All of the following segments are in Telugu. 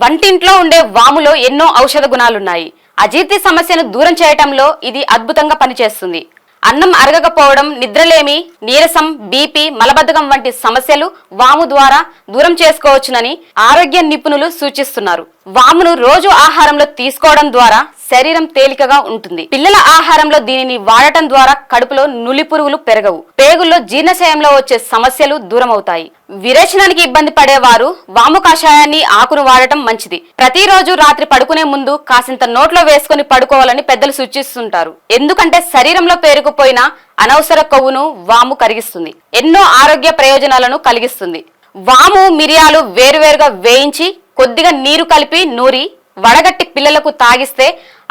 వంటింట్లో ఉండే వాములో ఎన్నో ఔషధ గుణాలున్నాయి. అజీర్తి సమస్యను దూరం చేయటంలో ఇది అద్భుతంగా పనిచేస్తుంది. అన్నం అరగకపోవడం నిద్రలేమి నీరసం బీపీ మలబద్ధకం వంటి సమస్యలు వాము ద్వారా దూరం చేసుకోవచ్చునని ఆరోగ్య నిపుణులు సూచిస్తున్నారు. వామును రోజు ఆహారంలో తీసుకోవడం ద్వారా శరీరం తేలికగా ఉంటుంది. పిల్లల ఆహారంలో దీనిని వాడటం ద్వారా కడుపులో నులి పురుగులు పెరగవు. పేగుల్లో జీర్ణశయంలో వచ్చే సమస్యలు దూరమవుతాయి. విరేచనానికి ఇబ్బంది పడేవారు వాము కషాయాన్ని ఆకును వాడటం మంచిది. ప్రతిరోజు రాత్రి పడుకునే ముందు కాసింత నోట్లో వేసుకొని పడుకోవాలని పెద్దలు సూచిస్తుంటారు. ఎందుకంటే శరీరంలో పేరుకుపోయిన అనవసర కొవ్వును వాము కరిగిస్తుంది. ఎన్నో ఆరోగ్య ప్రయోజనాలను కలిగిస్తుంది. వాము మిరియాలు వేరువేరుగా వేయించి కొద్దిగా నీరు కలిపి నూరి వడగట్టి పిల్లలకు తాగిస్తే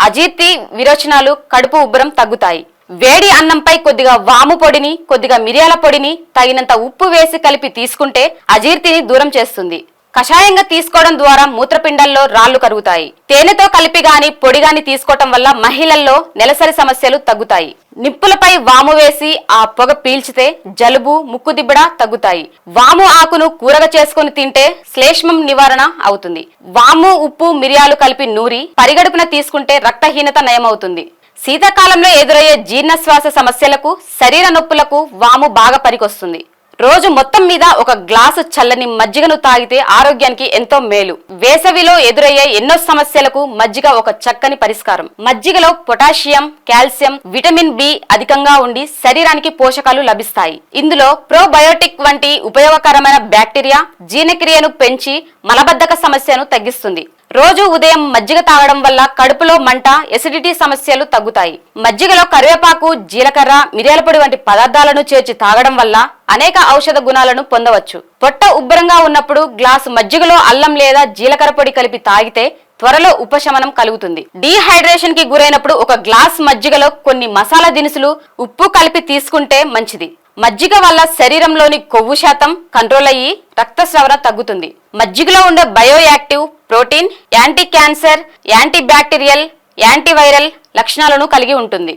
అజీర్తి విరోచనాలు కడుపు ఉబ్బరం తగ్గుతాయి. వేడి అన్నంపై కొద్దిగా వాము పొడిని కొద్దిగా మిరియాల పొడిని తగినంత ఉప్పు వేసి కలిపి తీసుకుంటే అజీర్తిని దూరం చేస్తుంది. కషాయంగా తీసుకోవడం ద్వారా మూత్రపిండాల్లో రాళ్ళు కరుగుతాయి. తేనెతో కలిపి గాని పొడి గాని తీసుకోవటం వల్ల మహిళల్లో నెలసరి సమస్యలు తగ్గుతాయి. నిప్పులపై వాము వేసి ఆ పొగ పీల్చితే జలుబు ముక్కు దిబ్బడ తగ్గుతాయి. వాము ఆకును కూరగా చేసుకుని తింటే శ్లేష్మం నివారణ అవుతుంది. వాము ఉప్పు మిరియాలు కలిపి నూరి పరిగడుపున తీసుకుంటే రక్తహీనత నయమవుతుంది. శీతాకాలంలో ఎదురయ్యే జీర్ణశ్వాస సమస్యలకు శరీర నొప్పులకు వాము బాగా పనికొస్తుంది. రోజు మొత్తం మీద ఒక గ్లాసు చల్లని మజ్జిగను తాగితే ఆరోగ్యానికి ఎంతో మేలు. వేసవిలో ఎదురయ్యే ఎన్నో సమస్యలకు మజ్జిగ ఒక చక్కని పరిష్కారం. మజ్జిగలో పొటాషియం కాల్షియం విటమిన్ బి అధికంగా ఉండి శరీరానికి పోషకాలు లభిస్తాయి. ఇందులో ప్రోబయోటిక్ వంటి ఉపయోగకరమైన బ్యాక్టీరియా జీర్ణక్రియను పెంచి మలబద్ధక సమస్యను తగ్గిస్తుంది. రోజు ఉదయం మజ్జిగ తాగడం వల్ల కడుపులో మంట ఎసిడిటీ సమస్యలు తగ్గుతాయి. మజ్జిగలో కరివేపాకు జీలకర్ర మిరియాల పొడి వంటి పదార్థాలను చేర్చి తాగడం వల్ల అనేక ఔషధ గుణాలను పొందవచ్చు. పొట్ట ఉబ్బరంగా ఉన్నప్పుడు గ్లాసు మజ్జిగలో అల్లం లేదా జీలకర్ర పొడి కలిపి తాగితే త్వరలో ఉపశమనం కలుగుతుంది. డీహైడ్రేషన్కి గురైనప్పుడు ఒక గ్లాస్ మజ్జిగలో కొన్ని మసాలా దినుసులు ఉప్పు కలిపి తీసుకుంటే మంచిది. మజ్జిగ వల్ల శరీరంలోని కొవ్వు శాతం కంట్రోల్ అయ్యి రక్తస్రవణ తగ్గుతుంది. మజ్జిగలో ఉండే bioactive protein anti cancer anti bacterial antiviral లక్షణాలను కలిగి ఉంటుంది.